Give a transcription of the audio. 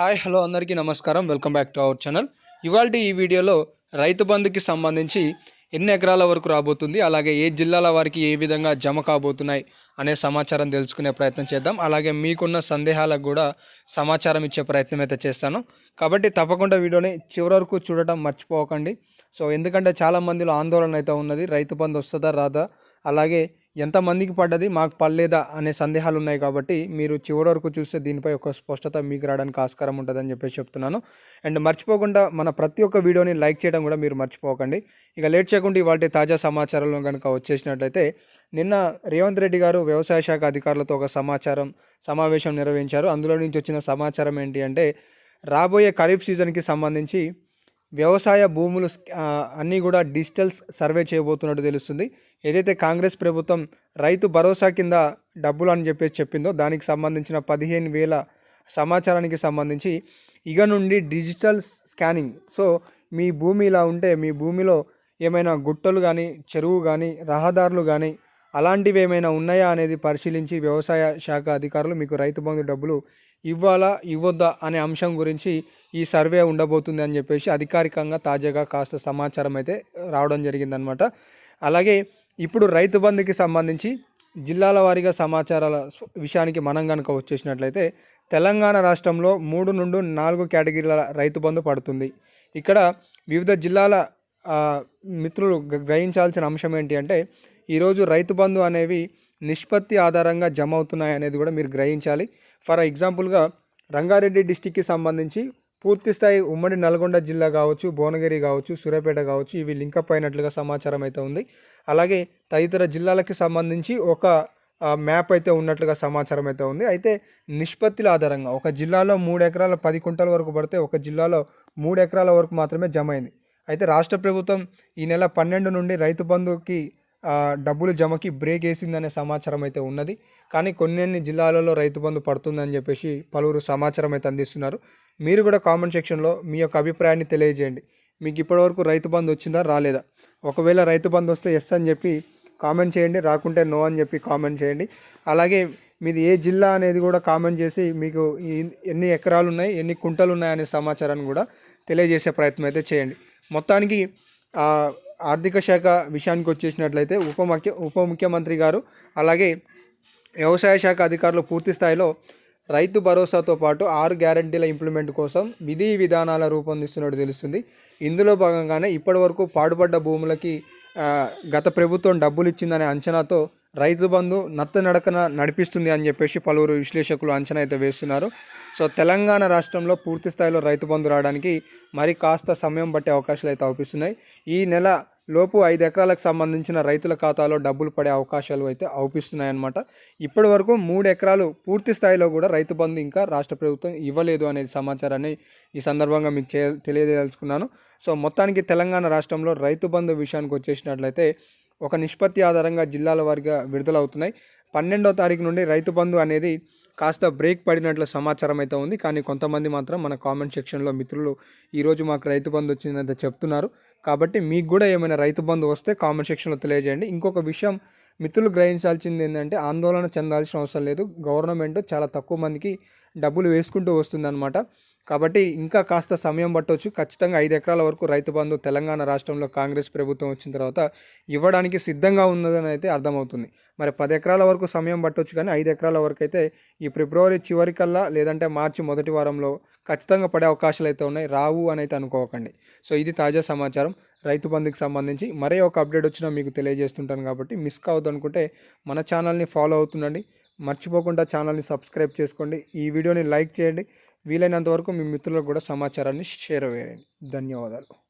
Hi hello అందరికీ నమస్కారం. Welcome back to our channel. ఇవాళ ఈ వీడియోలో రైతు బంధుకి సంబంధించి ఎన్ని ఎకరాల వరకు రాబోతుంది అలాగే ఏ జిల్లాల వారికి ఏ విధంగా జమ కాబోతున్నాయి అనే సమాచారం తెలుసుకునే ప్రయత్నం చేద్దాం. అలాగే మీకున్న సందేహాలకు కూడా సమాచారం ఇచ్చే ప్రయత్నం అయితే చేస్తాను. కాబట్టి తప్పకుండా వీడియోని చివరి వరకు చూడటం మర్చిపోకండి. సో ఎందుకంటే చాలామందిలో ఆందోళన అయితే ఉన్నది. రైతు బంధు వస్తుందా రాదా? అలాగే ఎంతమందికి పడ్డది మాకు పడలేదా అనే సందేహాలు ఉన్నాయి కాబట్టి మీరు చివరి వరకు చూస్తే దీనిపై ఒక స్పష్టత మీకు రావడానికి ఆస్కారం ఉంటుందని చెప్పేసి చెప్తున్నాను. అండ్ మర్చిపోకుండా మన ప్రతి ఒక్క వీడియోని లైక్ చేయడం కూడా మీరు మర్చిపోకండి. ఇక లేట్ చేయకుండా ఇవాళ తాజా సమాచారంలో కనుక వచ్చేసినట్లయితే నిన్న రేవంత్ రెడ్డి గారు వ్యవసాయ శాఖ అధికారులతో ఒక సమాచారం సమావేశం నిర్వహించారు. అందులో నుంచి వచ్చిన సమాచారం ఏంటి అంటే రాబోయే ఖరీఫ్ సీజన్కి సంబంధించి వ్యవసాయ భూములు అన్నీ కూడా డిజిటల్ సర్వే చేయబోతున్నట్టు తెలుస్తుంది. ఏదైతే కాంగ్రెస్ ప్రభుత్వం రైతు భరోసా కింద డబ్బులు అని చెప్పేసి చెప్పిందో దానికి సంబంధించిన పదిహేను వేల సమాచారానికి సంబంధించి ఇక నుండి డిజిటల్ స్కానింగ్. సో మీ భూమి ఇలా ఉంటే మీ భూమిలో ఏమైనా గుట్టలు కానీ చెరువు కానీ రహదారులు కానీ అలాంటివి ఏమైనా ఉన్నాయా అనేది పరిశీలించి వ్యవసాయ శాఖ అధికారులు మీకు రైతు బంధు డబ్బులు ఇవ్వాలా ఇవ్వద్దా అనే అంశం గురించి ఈ సర్వే ఉండబోతుంది అని చెప్పేసి అధికారికంగా తాజాగా కాస్త సమాచారం అయితే రావడం జరిగిందనమాట అలాగే ఇప్పుడు రైతు బంధుకి సంబంధించి జిల్లాల వారీగా సమాచారాల విషయానికి మనం కనుక వచ్చేసినట్లయితే తెలంగాణ రాష్ట్రంలో మూడు నుండి నాలుగు కేటగిరీల రైతు బంధు పడుతుంది. ఇక్కడ వివిధ జిల్లాల మిత్రులు గ్రహించాల్సిన అంశం ఏంటి అంటే ఈరోజు రైతు బంధు అనేవి నిష్పత్తి ఆధారంగా జమ అవుతున్నాయి అనేది కూడా మీరు గ్రహించాలి. ఫర్ ఎగ్జాంపుల్గా రంగారెడ్డి డిస్టిక్కి సంబంధించి పూర్తి స్థాయి ఉమ్మడి నల్గొండ జిల్లా కావచ్చు భువనగిరి కావచ్చు సూర్యాపేట కావచ్చు ఇవి లింకప్ అయినట్లుగా సమాచారం అయితే ఉంది. అలాగే తదితర జిల్లాలకి సంబంధించి ఒక మ్యాప్ అయితే ఉన్నట్లుగా సమాచారం అయితే ఉంది. అయితే నిష్పత్తుల ఆధారంగా ఒక జిల్లాలో మూడు ఎకరాల పది కుంటల వరకు పడితే ఒక జిల్లాలో మూడు ఎకరాల వరకు మాత్రమే జమ అయింది. అయితే రాష్ట్ర ప్రభుత్వం ఈ నెల పన్నెండు నుండి రైతు బంధుకి డబ్బులు జమకి బ్రేక్ వేసిందనే సమాచారం అయితే ఉన్నది. కానీ కొన్ని జిల్లాలలో రైతు బంధు పడుతుందని చెప్పేసి పలువురు సమాచారం అయితే అందిస్తున్నారు. మీరు కూడా కామెంట్ సెక్షన్లో మీ యొక్క అభిప్రాయాన్ని తెలియజేయండి. మీకు ఇప్పటివరకు రైతు బంధు వచ్చిందా రాలేదా? ఒకవేళ రైతు బంధు వస్తే ఎస్ అని చెప్పి కామెంట్ చేయండి రాకుంటే నో అని చెప్పి కామెంట్ చేయండి. అలాగే మీది ఏ జిల్లా అనేది కూడా కామెంట్ చేసి మీకు ఎన్ని ఎకరాలు ఉన్నాయి ఎన్ని కుంటలు ఉన్నాయి అనే సమాచారాన్ని కూడా తెలియజేసే ప్రయత్నం అయితే చేయండి. మొత్తానికి ఆర్థిక శాఖ విషయానికి వచ్చేసినట్లయితే ఉప ముఖ్య ఉప ముఖ్యమంత్రి గారు అలాగే వ్యవసాయ శాఖ అధికారులు పూర్తి స్థాయిలో రైతు భరోసాతో పాటు ఆరు గ్యారంటీల ఇంప్లిమెంట్ కోసం విధి విధానాల రూపొందిస్తున్నట్టు తెలుస్తుంది. ఇందులో భాగంగానే ఇప్పటివరకు పాడుపడ్డ భూములకి గత ప్రభుత్వం డబ్బులు ఇచ్చిందనే అంచనాతో రైతు బంధు నత్త నడకన నడిపిస్తుంది అని చెప్పేసి పలువురు విశ్లేషకులు అంచనా అయితే వేస్తున్నారు. సో తెలంగాణ రాష్ట్రంలో పూర్తి స్థాయిలో రైతు బంధు రావడానికి మరి కాస్త సమయం పట్టే అవకాశాలు అయితే అవుపిస్తున్నాయి. ఈ నెల లోపు ఐదు ఎకరాలకు సంబంధించిన రైతుల ఖాతాలో డబ్బులు పడే అవకాశాలు అయితే అవుపిస్తున్నాయన్నమాట. ఇప్పటి వరకు మూడు ఎకరాలు పూర్తి స్థాయిలో కూడా రైతు బంధు ఇంకా రాష్ట్ర ప్రభుత్వం ఇవ్వలేదు అనేది సమాచారాన్ని ఈ సందర్భంగా మీకు తెలియదలుచుకున్నాను సో మొత్తానికి తెలంగాణ రాష్ట్రంలో రైతు బంధు విషయానికి వచ్చేసినట్లయితే ఒక నిష్పత్తి ఆధారంగా జిల్లాల వారిగా విడుదలవుతున్నాయి. పన్నెండో తారీఖు నుండి రైతు బంధు అనేది కాస్త బ్రేక్ పడినట్లు సమాచారం అయితే ఉంది. కానీ కొంతమంది మాత్రం మన కామెంట్ సెక్షన్లో మిత్రులు ఈరోజు మాకు రైతు బంధు వచ్చిందంటే చెప్తున్నారు. కాబట్టి మీకు కూడా ఏమైనా రైతు బంధు వస్తే కామెంట్ సెక్షన్లో తెలియజేయండి. ఇంకొక విషయం మిత్రులు గ్రహించాల్సింది ఏంటంటే ఆందోళన చెందాల్సిన అవసరం లేదు. గవర్నమెంట్ చాలా తక్కువ మందికి డబ్బులు వేసుకుంటూ వస్తుందన్నమాట. కాబట్టి ఇంకా కాస్త సమయం పట్టవచ్చు ఖచ్చితంగా ఐదు ఎకరాల వరకు రైతు బంధు తెలంగాణ రాష్ట్రంలో కాంగ్రెస్ ప్రభుత్వం వచ్చిన తర్వాత ఇవ్వడానికి సిద్ధంగా ఉన్నదని అయితే అర్థమవుతుంది. మరి పది ఎకరాల వరకు సమయం పట్టవచ్చు కానీ ఐదు ఎకరాల వరకు అయితే ఈ ఫిబ్రవరి చివరికల్లా లేదంటే మార్చి మొదటి వారంలో ఖచ్చితంగా పడే అవకాశాలు అయితే ఉన్నాయి. రావు అని అయితే అనుకోకండి. సో ఇది తాజా సమాచారం. రైతు బంధుకి సంబంధించి మరే ఒక అప్డేట్ వచ్చినా మీకు తెలియజేస్తుంటాను కాబట్టి మిస్ కావద్దు అనుకుంటే మన ఛానల్ని ఫాలో అవుతుండండి. మర్చిపోకుండా ఛానల్ని సబ్స్క్రైబ్ చేసుకోండి. ఈ వీడియోని లైక్ చేయండి. వీలైనంత వరకు మీ మిత్రులకు కూడా సమాచారాన్ని షేర్ చేయండి. ధన్యవాదాలు.